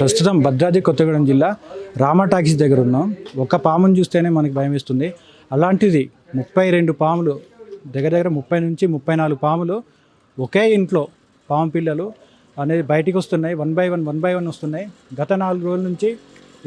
ప్రస్తుతం భద్రాద్రి కొత్తగూడెం జిల్లా రామా టాకీస్ దగ్గర ఉన్నాం. ఒక్క పామును చూస్తేనే మనకి భయం వేస్తుంది. అలాంటిది ముప్పై రెండు పాములు దగ్గర దగ్గర ముప్పై నుంచి ముప్పై నాలుగు పాములు ఒకే ఇంట్లో పాము పిల్లలు అనేది బయటికి వస్తున్నాయి. One by one one by one వస్తున్నాయి. గత నాలుగు రోజుల నుంచి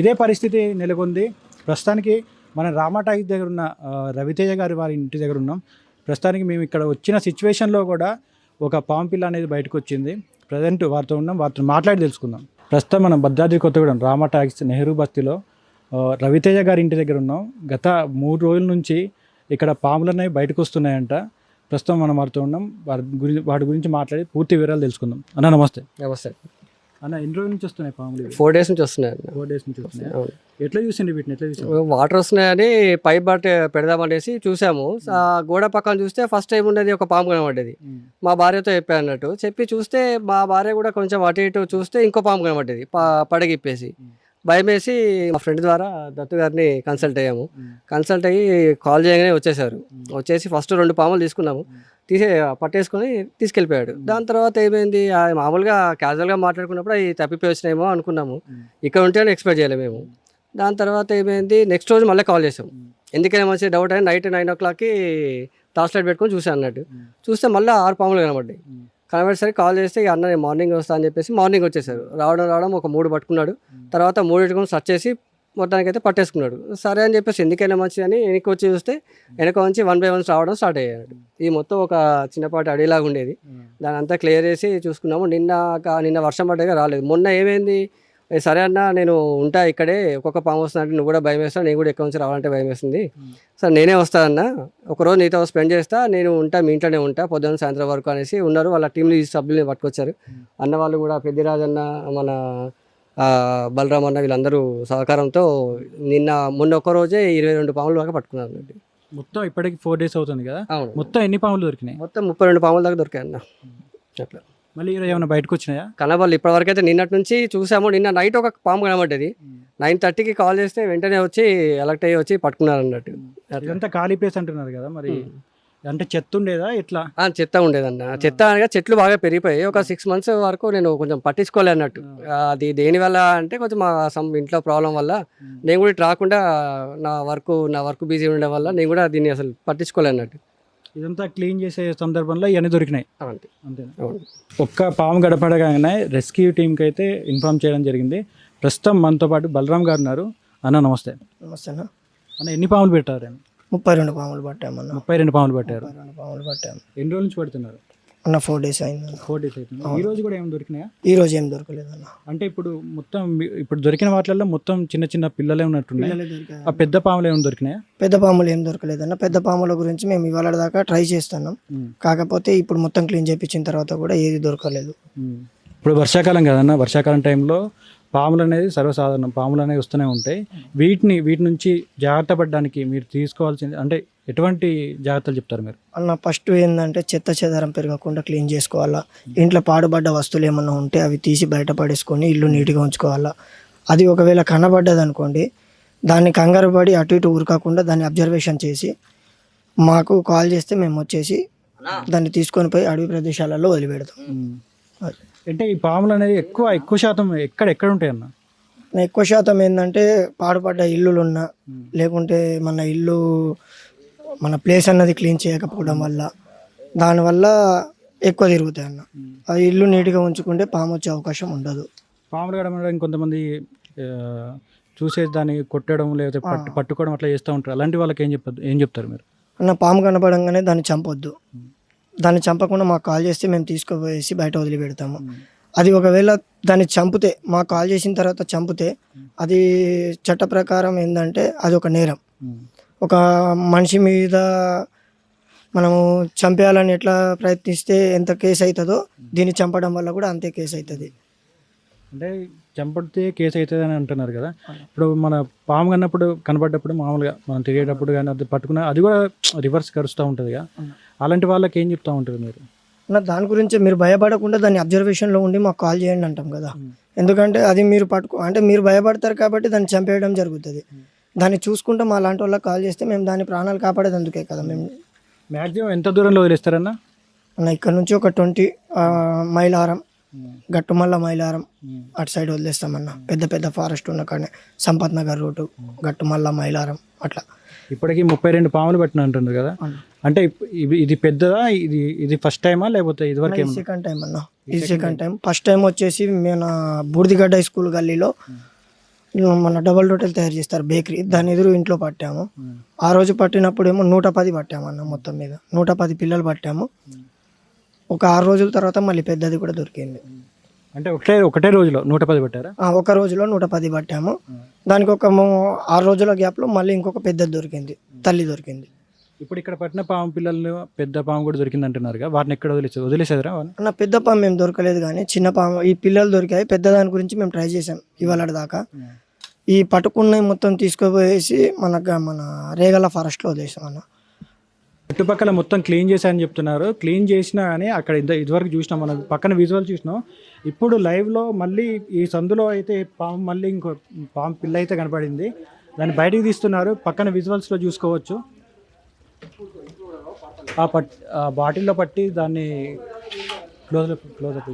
ఇదే పరిస్థితి నెలకొంది. ప్రస్తుతానికి మన రామా దగ్గర ఉన్న రవితేజ గారి వారి ఇంటి దగ్గర ఉన్నాం. ప్రస్తుతానికి మేము ఇక్కడ వచ్చిన సిచ్యువేషన్లో కూడా ఒక పాము పిల్ల అనేది బయటకు వచ్చింది. ప్రజెంట్ వారితో ఉన్నాం. వారితో మాట్లాడి తెలుసుకుందాం. ప్రస్తుతం మనం భద్రాద్రి కొత్తగూడెం రామా ట్యాక్స్ నెహ్రూ బస్తీలో రవితేజ గారి ఇంటి దగ్గర ఉన్నాం. గత మూడు రోజుల నుంచి ఇక్కడ పాములు అనేవి బయటకు వస్తున్నాయంట. ప్రస్తుతం మనం వారితో ఉన్నాం. వారి గురించి వాటి గురించి మాట్లాడి పూర్తి వివరాలు తెలుసుకుందాం. అన్న నమస్తే. నమస్తే. అన్న ఎన్ని రోజుల నుంచి వస్తున్నాయి పాములు? ఫోర్ డేస్ నుంచి వస్తున్నాయి ఫోర్ డేస్ నుంచి వస్తున్నాయి. ఎట్లా చూసిండి వీటిని? ఎట్లా చూసింది వాటర్ వస్తున్నాయని పైప్ బట్ పెడదామనేసి చూసాము. ఆ గోడ పక్కన చూస్తే ఫస్ట్ టైం ఉండేది ఒక పాము కనబడ్డది. మా భార్యతో చెప్పాను అన్నట్టు. చెప్పి చూస్తే మా భార్య కూడా కొంచెం అటు ఇటు చూస్తే ఇంకో పాము కనబడ్డది ప- పడగిప్పేసి. భయం వేసి మా ఫ్రెండ్ ద్వారా దత్తు గారిని కన్సల్ట్ అయ్యాము. కన్సల్ట్ అయ్యి కాల్ చేయగానే వచ్చేసారు. వచ్చేసి ఫస్ట్ రెండు పాములు తీసుకున్నాము. తీసే పట్టేసుకొని తీసుకెళ్ళిపోయాడు. దాని తర్వాత ఏమైంది? మామూలుగా క్యాజువల్గా మాట్లాడుకున్నప్పుడు అవి తప్పిపోయి వచ్చినాయేమో అనుకున్నాము ఇక్కడ ఉంటే ఎక్స్పెక్ట్ చేయలేము మేము. దాని తర్వాత ఏమైంది? నెక్స్ట్ రోజు మళ్ళీ కాల్ చేసాం ఎందుకైనా మంచి డౌట్ అని నైట్ నైన్ ఓ క్లాక్కి టార్చ్ లైట్ పెట్టుకొని చూసాను అన్నట్టు. చూస్తే మళ్ళీ ఆరు పాములు కనబడ్డాయి. కనబడేసరికి కాల్ చేస్తే ఇక అన్న నేను మార్నింగ్ వస్తా అని చెప్పేసి మార్నింగ్ వచ్చేసారు. రావడం రావడం ఒక మూడు పట్టుకున్నాడు. తర్వాత మూడు ఇటుకొని సెర్చ్ చేసి మొత్తానికి అయితే పట్టేసుకున్నాడు. సరే అని చెప్పేసి ఎందుకైనా మంచిది అని వెనక్కి వచ్చి చూస్తే వెనక నుంచి వన్ బై వన్ రావడం స్టార్ట్ అయ్యాడు. ఈ మొత్తం ఒక చిన్నపాటి అడవిలాగా ఉండేది. దాని అంతా క్లియర్ చేసి చూసుకున్నాము. నిన్న నిన్న వర్షం పడ్డగా రాలేదు. మొన్న ఏమైంది? సరే అన్న నేను ఉంటా ఇక్కడే ఒక్కొక్క పాము వస్తుందంటే నువ్వు కూడా భయం వేస్తావు నేను కూడా ఎక్కడి నుంచి రావాలంటే భయం వేస్తుంది. సరే నేనే వస్తానన్న ఒకరోజు నీతో స్పెండ్ చేస్తా నేను ఉంటా మీ ఇంట్లోనే ఉంటా పొద్దున్న సాయంత్రం వరకు అనేసి ఉన్నారు. వాళ్ళ టీంలో ఈ సభ్యుల్ని పట్టుకొచ్చారు. అన్న వాళ్ళు కూడా పెద్దిరాజన్న మన బలరాం అన్న వీళ్ళందరూ సహకారంతో నిన్న మొన్న ఒక్క రోజే ఇరవై రెండు పాములు దాకా పట్టుకున్నారు అన్నట్టు. మొత్తం ఇప్పటికి ఫోర్ డేస్ అవుతుంది కదా? అవును. మొత్తం ఎన్ని పాములు దొరికినాయి? మొత్తం ముప్పై రెండు పాముల దాకా దొరికాయి అన్న. అట్లా. మళ్ళీ ఈరోజు ఏమైనా బయటకు వచ్చినాయా? కనబడలు. ఇప్పటివరకు అయితే నిన్నటి నుంచి చూసాము. నిన్న నైట్ ఒక పాము కనబడ్డది. నైన్ థర్టీకి కాల్ చేస్తే వెంటనే వచ్చి అలర్ట్ అయ్యి వచ్చి పట్టుకున్నారు అన్నట్టు అట్లా. ఇదంతా ఖాళీ ప్లేస్ అంటున్నారు కదా మరి. అంటే చెత్త ఉండేదా ఎట్లా ఆ, చెత్త ఉండేదన్న. చెత్త అనగా చెట్లు బాగా పెరిగిపోయాయి. ఒక సిక్స్ మంత్స్ వరకు నేను కొంచెం పట్టించుకోలే అన్నట్టు. అది దేని వల్ల అంటే కొంచెం మా సమ్ ఇంట్లో ప్రాబ్లం వల్ల నేను కూడా ఇటు రాకుండా నా వర్క్ నా వర్క్ బిజీ ఉండడం వల్ల నేను కూడా దీన్ని అసలు పట్టించుకోలే అన్నట్టు. ఇదంతా క్లీన్ చేసే సందర్భంలో ఇవన్నీ దొరికినాయి. అంతే. అవును. ఒక్క పాము గడపడగానే రెస్క్యూ టీంకి అయితే ఇన్ఫామ్ చేయడం జరిగింది. ప్రస్తుతం మనతో పాటు బలరాం గారు ఉన్నారు. అన్న నమస్తే. నమస్తే అన్న. అన్న ఎన్ని పాములు పెట్టారు? ముప్పై రెండు పాములు పట్టామన్న ముప్పై రెండు పాములు పెట్టారు. రెండు పాములు పట్టాము ఎన్ని రోజుల నుంచి పెడుతున్నారు? అన్న ఫోర్ డేస్ అయిందన్న ఫోర్ డేస్ అవుతుంది ఈ రోజు కూడా ఏమైనా దొరికినాయా? ఈ రోజు ఏం దొరకలేదన్న అంటే ఇప్పుడు మొత్తం ఇప్పుడు దొరికిన వాటిల్లో మొత్తం చిన్న చిన్న పిల్లలే ఉన్నట్టున్నాయి. ఆ పెద్ద పాములు ఏమైనా దొరికినాయా? పెద్ద పాములు ఏం దొరకలేదన్న పెద్ద పాముల గురించి మేము ఇవాళ దాకా ట్రై చేస్తున్నాం. కాకపోతే ఇప్పుడు మొత్తం క్లీన్ చేయించిన తర్వాత కూడా ఏది దొరకలేదు. ఇప్పుడు వర్షాకాలం కదన్న. వర్షాకాలం టైంలో పాములు అనేది సర్వసాధారణం. పాములు అనేవి వస్తూనే ఉంటాయి. వీటిని వీటి నుంచి జాగ్రత్త పడడానికి మీరు తీసుకోవాల్సింది అంటే ఎటువంటి జాగ్రత్తలు చెప్తారు మీరు? అన్న ఫస్ట్ ఏంటంటే చెత్త చెదారం పెరగకుండా క్లీన్ చేసుకోవాలా. ఇంట్లో పాడుబడ్డ వస్తువులు ఏమన్నా ఉంటే అవి తీసి బయట పడేసుకొని ఇల్లు నీట్గా ఉంచుకోవాలా. అది ఒకవేళ కనబడ్డది అనుకోండి దాన్ని కంగారు పడి అటు ఇటు ఉరకకుండా దాన్ని అబ్జర్వేషన్ చేసి మాకు కాల్ చేస్తే మేము వచ్చేసి దాన్ని తీసుకొని పోయి అడవి ప్రదేశాలలో వదిలిపెడతాం. అంటే ఈ పాములు అనేది ఎక్కువ ఎక్కువ శాతం ఎక్కడ ఎక్కడ ఉంటాయి అన్న? ఎక్కువ శాతం ఏంటంటే పాడుపడ్డ ఇల్లులు ఉన్నా లేకుంటే మన ఇల్లు మన ప్లేస్ అన్నది క్లీన్ చేయకపోవడం వల్ల దానివల్ల ఎక్కువ తిరుగుతాయి అన్న. ఆ ఇల్లు నీట్గా ఉంచుకుంటే పాము వచ్చే అవకాశం ఉండదు. పాములు కడమడం కొంతమంది ఆ, చూసే దాన్ని కొట్టడం లేకపోతే పట్టు పట్టుకోవడం అట్లా చేస్తూ ఉంటారు. అలాంటి వాళ్ళకి ఏం చెప్పదు ఏం చెప్తారు మీరు? అన్న పాము కనపడంగానే దాన్ని చంపొద్దు. దాన్ని చంపకుండా మాకు కాల్ చేస్తే మేము తీసుకుపోయేసి బయట వదిలిపెడతాము. అది ఒకవేళ దాన్ని చంపితే మాకు కాల్ చేసిన తర్వాత చంపితే అది చట్ట ప్రకారం ఏంటంటే అది ఒక నేరం. ఒక మనిషి మీద మనము చంపేయాలని ఎట్లా ప్రయత్నిస్తే ఎంత కేసు అవుతుందో దీన్ని చంపడం వల్ల కూడా అంతే కేసు అవుతుంది అంటే చంపడితే కేసు అవుతుంది అని అంటున్నారు కదా. ఇప్పుడు మన పాము కన్నప్పుడు కనబడ్డప్పుడు మామూలుగా మనం తిరిగేటప్పుడు కానీ అది పట్టుకున్న అది కూడా రివర్స్ కరుస్తూ ఉంటుంది కదా అలాంటి వాళ్ళకి ఏం చెప్తా ఉంటారు మీరు? నా దాని గురించి మీరు భయపడకుండా దాన్ని అబ్జర్వేషన్లో ఉండి మాకు కాల్ చేయండి అంటాం కదా. ఎందుకంటే అది మీరు పట్టుకో అంటే మీరు భయపడతారు కాబట్టి దాన్ని చంపేయడం జరుగుతుంది. దాన్ని చూసుకుంటే మా లాంటి వాళ్ళకి కాల్ చేస్తే మేము దాని ప్రాణాలు కాపాడేది అందుకే కదా మేము. మ్యాక్సిమం ఎంత దూరంలో వదిలేస్తారన్నా? అన్న ఇక్కడ నుంచి ఒక ట్వంటీ మైలారం గట్టుమల్ల మైలారం అటు సైడ్ వదిలేస్తామన్న. పెద్ద పెద్ద ఫారెస్ట్ ఉన్న కాడనే. సంపత్ నగర్ రూటు గట్టుమల్ల మైలారం అట్లా. ఇప్పటికి ముప్పై రెండు పాములు పట్టిన అంటున్నారు కదా. అంటే ఇది పెద్దదా? ఇది ఇది ఫస్ట్ టైమా లేకపోతే ఇదివరకు ఏమన్నా? సెకండ్ టైం అన్న. ఇది సెకండ్ టైం ఫస్ట్ టైం వచ్చేసి మన బూర్దిగడ్డ స్కూల్ గల్లీలో మన డబల్ రొట్టెలు తయారు చేస్తారు బేకరీ దాని ఎదురు ఇంట్లో పట్టాము. ఆ రోజు పట్టినప్పుడు ఏమో నూట పది పట్టాము అన్న మొత్తం మీద. నూట పది పిల్లలు పట్టాము. ఒక ఆరు రోజుల తర్వాత మళ్ళీ పెద్దది కూడా దొరికింది. అంటే ఒకటే ఒకటే రోజులో నూట పది పట్టారా? ఒక రోజులో నూట పది పట్టాము. దానికి ఒక ఆరు రోజుల గ్యాప్లో మళ్ళీ ఇంకొక పెద్దది దొరికింది తల్లి దొరికింది. ఇప్పుడు ఇక్కడ పట్టిన పాము పిల్లలు పెద్ద పాము కూడా దొరికింది అంటున్నారు వాటిని ఎక్కడ వదిలేసారు వదిలేసారా అన్న పెద్ద పాము మేము దొరకలేదు కానీ చిన్న పాము ఈ పిల్లలు దొరికాయి. పెద్ద దాని గురించి మేము ట్రై చేసాం ఇవాళ దాకా. ఈ పట్టుకున్నవి మొత్తం తీసుకుపోయేసి మన గ- మన రేగల ఫారెస్ట్లో వదిలేసాం అన్న. చుట్టుపక్కల మొత్తం క్లీన్ చేశారని చెప్తున్నారు. క్లీన్ చేసినా కానీ అక్కడ ఇద్ద- ఇదివరకు చూసినాం మనం. పక్కన విజువల్ చూసినాం. ఇప్పుడు లైవ్లో మళ్ళీ ఈ సందులో అయితే పాము మళ్ళీ ఇంకో పాము పిల్ల అయితే కనపడింది. దాన్ని బయటికి తీస్తున్నారు. పక్కన విజువల్స్లో చూసుకోవచ్చు. ఆ పట్ ఆ బాటిల్లో పట్టి దాన్ని క్లోజ్ క్లోజ్ అప్